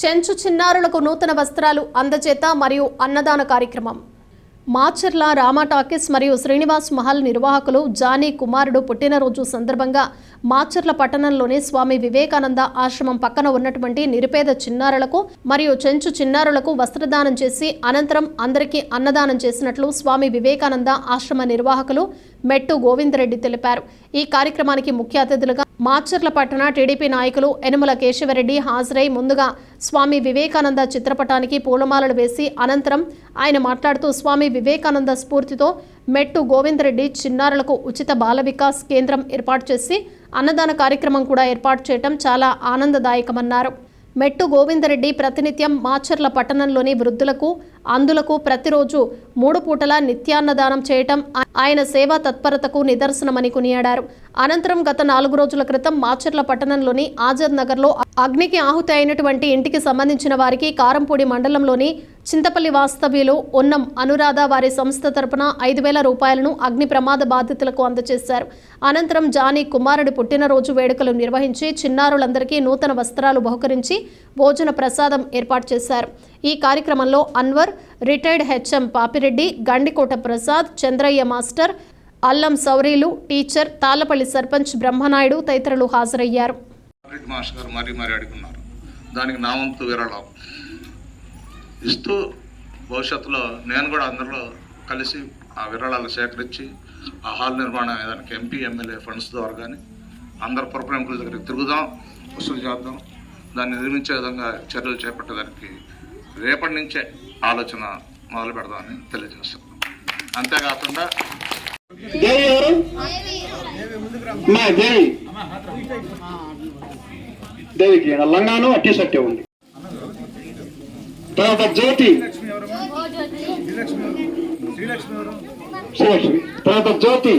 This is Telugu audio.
చెంచు చిన్నారులకు నూతన వస్త్రాలు అందజేత మరియు అన్నదాన కార్యక్రమం. మాచర్ల రామా టాకీస్ మరియు శ్రీనివాస్ మహల్ నిర్వాహకులు జానీ కుమారుడు పుట్టినరోజు సందర్భంగా మాచర్ల పట్టణంలోని స్వామి వివేకానంద ఆశ్రమం పక్కన ఉన్నటువంటి నిరుపేద చిన్నారులకు మరియు చెంచు చిన్నారులకు వస్త్రదానం చేసి అనంతరం అందరికీ అన్నదానం చేసినట్లు స్వామి వివేకానంద ఆశ్రమ నిర్వాహకులు మెట్టు గోవిందరెడ్డి తెలిపారు. ఈ కార్యక్రమానికి ముఖ్య అతిథులుగా మాచర్ల పట్టణ టీడీపీ నాయకులు యనుమల కేశవరెడ్డి హాజరై ముందుగా స్వామి వివేకానంద చిత్రపటానికి పూలమాలలు వేసి అనంతరం ఆయన మాట్లాడుతూ స్వామి వివేకానంద స్ఫూర్తితో మెట్టు గోవిందరెడ్డి చిన్నారులకు ఉచిత బాల వికాస్ కేంద్రం ఏర్పాటు చేసి అన్నదాన కార్యక్రమం కూడా ఏర్పాటు చేయటం చాలా ఆనందదాయకమన్నారు. మెట్టు గోవిందరెడ్డి ప్రతినిత్యం మాచర్ల పట్టణంలోని వృద్ధులకు అందులకు ప్రతిరోజు మూడు పూటల నిత్యాన్నదానం చేయటం ఆయన సేవా తత్పరతకు నిదర్శనమని కొనియాడారు. అనంతరం గత నాలుగు రోజుల క్రితం మాచర్ల పట్టణంలోని ఆజాద్ నగర్లో అగ్నికి ఆహుతి అయినటువంటి ఇంటికి సంబంధించిన వారికి కారంపూడి మండలంలోని చింతపల్లి వాస్తవ్యులు ఉన్నం అనురాధ వారి సంస్థ తరపున ఐదు వేల రూపాయలను అగ్ని ప్రమాద బాధితులకు అందజేశారు. అనంతరం జానీ కుమారుడి పుట్టినరోజు వేడుకలు నిర్వహించి చిన్నారులందరికీ నూతన వస్త్రాలు బహుకరించి భోజన ప్రసాదం ఏర్పాటు చేశారు. ఈ కార్యక్రమంలో Anwar retired HM Papireddy Gandikota Prasad Chandraiah master Allam సౌరీలు టీచర్ తాళ్ళపల్లి సర్పంచ్ బ్రహ్మనాయుడు తదితరులు హాజరయ్యారు. దానికి నా వంతు విరాళం. ఇస్తూ భవిష్యత్తులో నేను కూడా అందరిలో కలిసి ఆ విరాళాలు సేకరించి ఆ హాల్ నిర్మాణం దానికి ఎంపీ ఎమ్మెల్యే ఫండ్స్ ద్వారా కానీ అందరు పురప్రముఖుల దగ్గరికి తిరుగుదాం వసూలు చేద్దాం. దాన్ని నిర్మించే విధంగా చర్యలు చేపట్టడానికి రేపటి నుంచే ఆలోచన మొదలు పెడదామని తెలియజేస్తాం అంతేకాకుండా దేవి దేవికి లంగాను ఆ టీ షర్ట్ ఉంది. తర్వాత జ్యోతి. శ్రీలక్ష్మి తర్వాత జ్యోతి.